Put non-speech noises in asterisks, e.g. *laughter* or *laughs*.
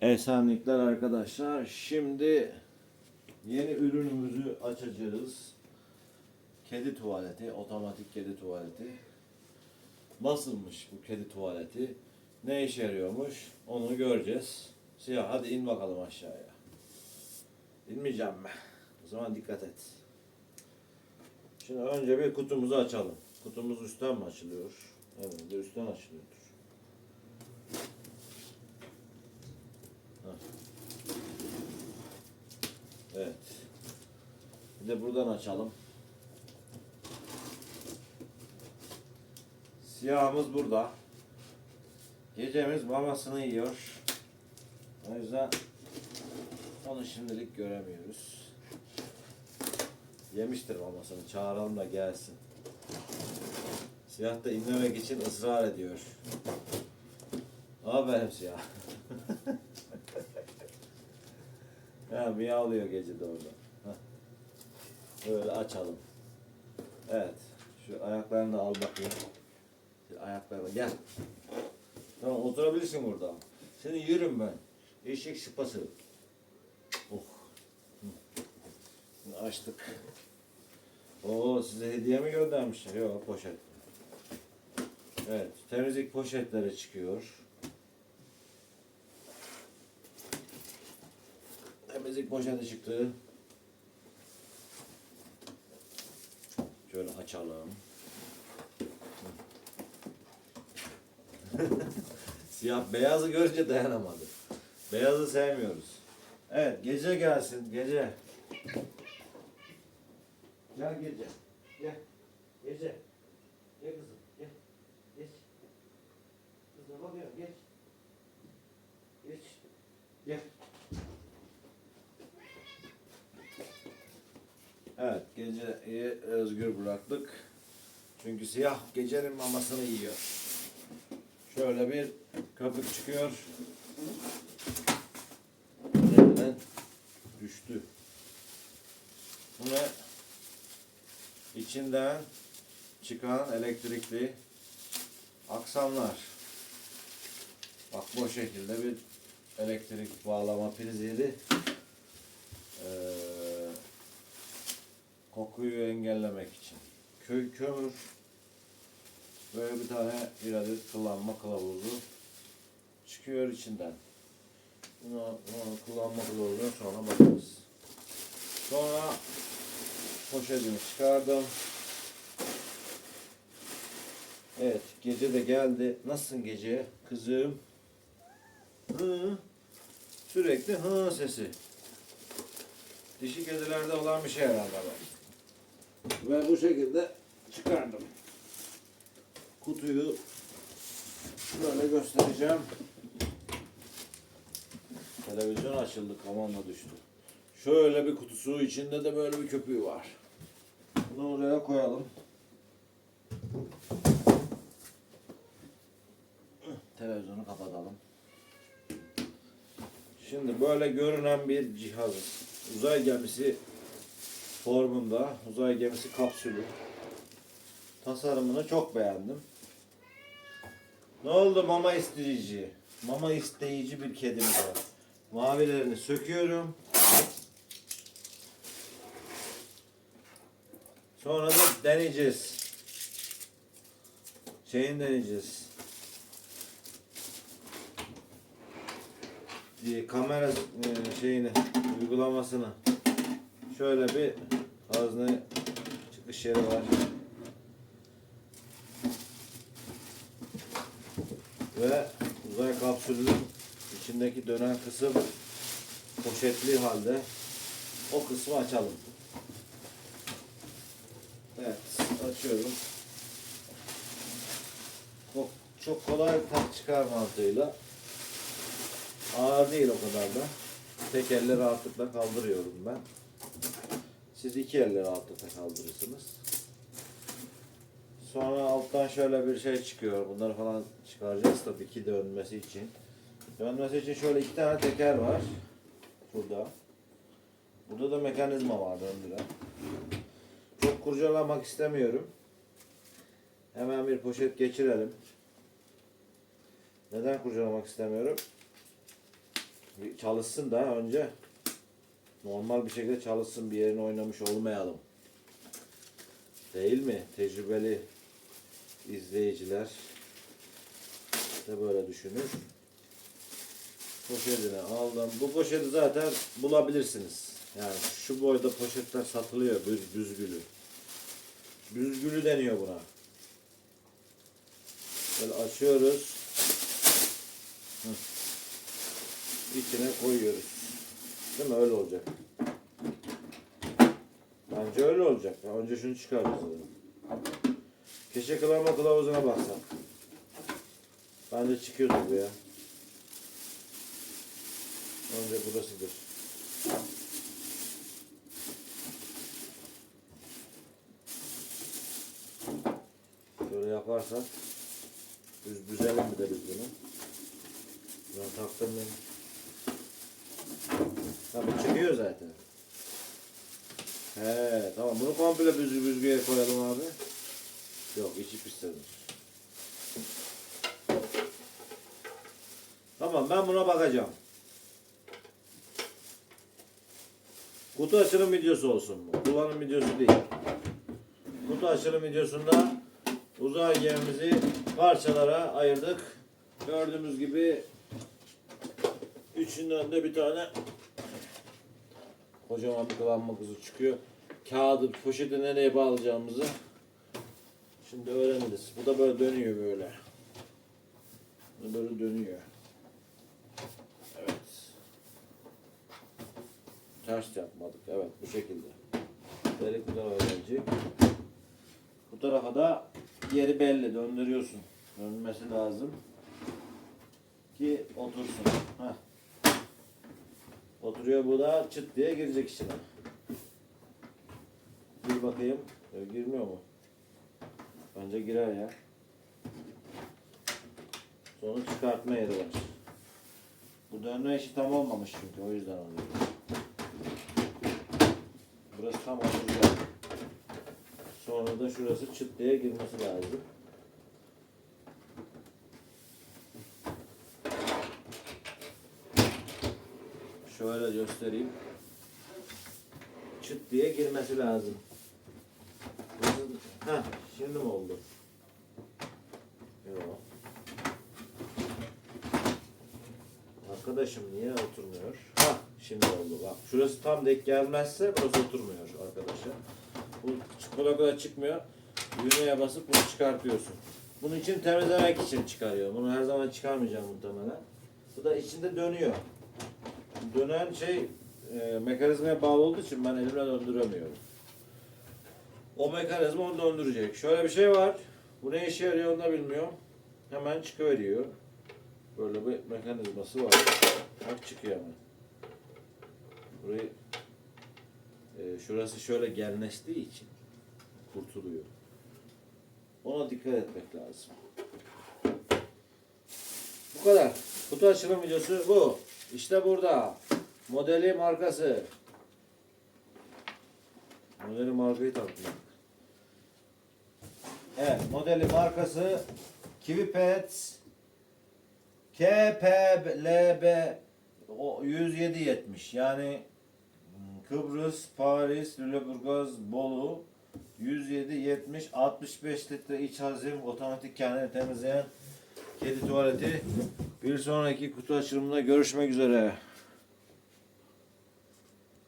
Esenlikler arkadaşlar. Şimdi yeni ürünümüzü açacağız. Kedi tuvaleti, otomatik kedi tuvaleti. Nasılmış bu kedi tuvaleti? Ne işe yarıyormuş? Onu göreceğiz. Siyah hadi in bakalım aşağıya. İnmeyeceğim mi? O zaman dikkat et. Şimdi önce bir kutumuzu açalım. Kutumuz üstten mi açılıyor? Evet, üstten açılıyordur. Evet. Bir de buradan açalım. Siyahımız burada. Gecemiz mamasını yiyor. O yüzden onu şimdilik göremiyoruz. Yemiştir mamasını. Çağıralım da gelsin. Siyah da inmemek için ısrar ediyor. Aferin siyah. *laughs* Ha miyavlıyor gece de. Böyle açalım. Evet. Şu ayaklarını da al bakayım. Şu ayaklarını gel. Tamam oturabilirsin burada. Seni yürüm ben. Eşek sıpası. Oh. Açtık. Oo size hediye mi göndermişler? Yok poşet. Evet temizlik poşetleri çıkıyor. Temizlik poşeti çıktı. Şöyle açalım. *laughs* Siyah beyazı görünce dayanamadı. Beyazı sevmiyoruz. Evet gece gelsin gece. Gel gece. Gel. Gece. Gel kızım. Gel. Geç. Kızım bakıyorum geç. Geç. Gel. Evet, geceyi özgür bıraktık. Çünkü siyah gecenin mamasını yiyor. Şöyle bir köpük çıkıyor. Elinden düştü. Ne? İçinden çıkan elektrikli aksamlar. Bak bu şekilde bir elektrik bağlama priziydi. Kokuyu engellemek için. Köy kömür böyle bir tane bir kullanma kılavuzu çıkıyor içinden. Bunu, bunu kullanma kılavuzuna sonra bakarız. Sonra poşetimi çıkardım. Evet gece de geldi. Nasılsın gece kızım? Hı. Sürekli hı sesi. Dişi kedilerde olan bir şey herhalde bu. Ve bu şekilde çıkardım. Kutuyu böyle göstereceğim. Televizyon açıldı, kamanla düştü. Şöyle bir kutusu, içinde de böyle bir köpüğü var. Bunu oraya koyalım. Televizyonu kapatalım. Şimdi böyle görünen bir cihaz. Uzay gemisi formunda. Uzay gemisi kapsülü. Tasarımını çok beğendim. Ne oldu mama isteyici? Mama isteyici bir kedimiz var. Mavilerini söküyorum. Sonra da deneyeceğiz. Şeyini deneyeceğiz. Ee, kamera e, şeyini uygulamasını şöyle bir hazne çıkış yeri var. Ve uzay kapsülünün içindeki dönen kısım poşetli halde. O kısmı açalım. Evet, açıyorum. Çok, çok kolay tak çıkar mantığıyla. Ağır değil o kadar da. Tek elle rahatlıkla kaldırıyorum ben. Siz iki elle rahatlıkla kaldırırsınız. Sonra alttan şöyle bir şey çıkıyor. Bunları falan çıkaracağız tabii ki dönmesi için. Dönmesi için şöyle iki tane teker var. Burada. Burada da mekanizma var döndüren. Çok kurcalamak istemiyorum. Hemen bir poşet geçirelim. Neden kurcalamak istemiyorum? çalışsın da önce normal bir şekilde çalışsın bir yerini oynamış olmayalım. Değil mi? Tecrübeli izleyiciler de böyle düşünür. Poşetini aldım. Bu poşeti zaten bulabilirsiniz. Yani şu boyda poşetler satılıyor. Büz, büzgülü. Büzgülü deniyor buna. Böyle açıyoruz. Hı. İçine koyuyoruz. Değil mi? Öyle olacak. Bence öyle olacak. Ya Önce şunu çıkaracağız. Keşke kılavma kılavuzuna baksam. Bence çıkıyordur bu ya. Önce burasıdır. Şöyle yaparsak düz düzelim bir de biz bunu. Ben taktım ben. Tabii çıkıyor zaten. He tamam bunu komple büzgü büzgüye koyalım abi. Yok içi pislenir. Tamam ben buna bakacağım. Kutu açılım videosu olsun bu. Kullanım videosu değil. Kutu açılım videosunda uzay gemimizi parçalara ayırdık. Gördüğümüz gibi üçünden de bir tane kocaman bir kıvamlı kuzu çıkıyor. Kağıdı, poşeti nereye bağlayacağımızı şimdi öğreniriz. Bu da böyle dönüyor böyle. Böyle dönüyor. Evet. Ters yapmadık. Evet bu şekilde. Delik bu tarafa gelecek. Bu tarafa da yeri belli. Döndürüyorsun. Dönmesi lazım. Ki otursun. Heh. Oturuyor bu da çıt diye girecek içine. Gir bakayım. E, girmiyor mu? Bence girer ya. Sonra çıkartma yeri var. Bu dönme işi tam olmamış çünkü o yüzden oluyor. Burası tam oturacak. Sonra da şurası çıt diye girmesi lazım. Şöyle göstereyim. Çıt diye girmesi lazım. Ha, şimdi mi oldu? Yok. Arkadaşım niye oturmuyor? Ha, şimdi oldu bak. Şurası tam denk gelmezse burası oturmuyor arkadaşlar. Bu kolay kolay çıkmıyor. Düğmeye basıp bunu çıkartıyorsun. Bunun için temizlemek için çıkarıyor. Bunu her zaman çıkarmayacağım muhtemelen. Bu da içinde dönüyor. Dönen şey e, mekanizmaya bağlı olduğu için ben elimle döndüremiyorum. O mekanizma onu döndürecek. Şöyle bir şey var. Bu ne işe yarıyor onu da bilmiyorum. Hemen çıkıveriyor. Böyle bir mekanizması var. Bak çıkıyor hemen. Burayı e, şurası şöyle genleştiği için kurtuluyor. Ona dikkat etmek lazım. Bu kadar. Kutu açılım videosu bu. İşte burada. Modeli markası. Modeli markayı tanıtmak. Evet, modeli markası Kiwi Pets KPLB o 10770 yani Kıbrıs, Paris, Lüleburgaz, Bolu 107 70 65 litre iç hazim otomatik kendini temizleyen kedi tuvaleti. Bir sonraki kutu açılımında görüşmek üzere.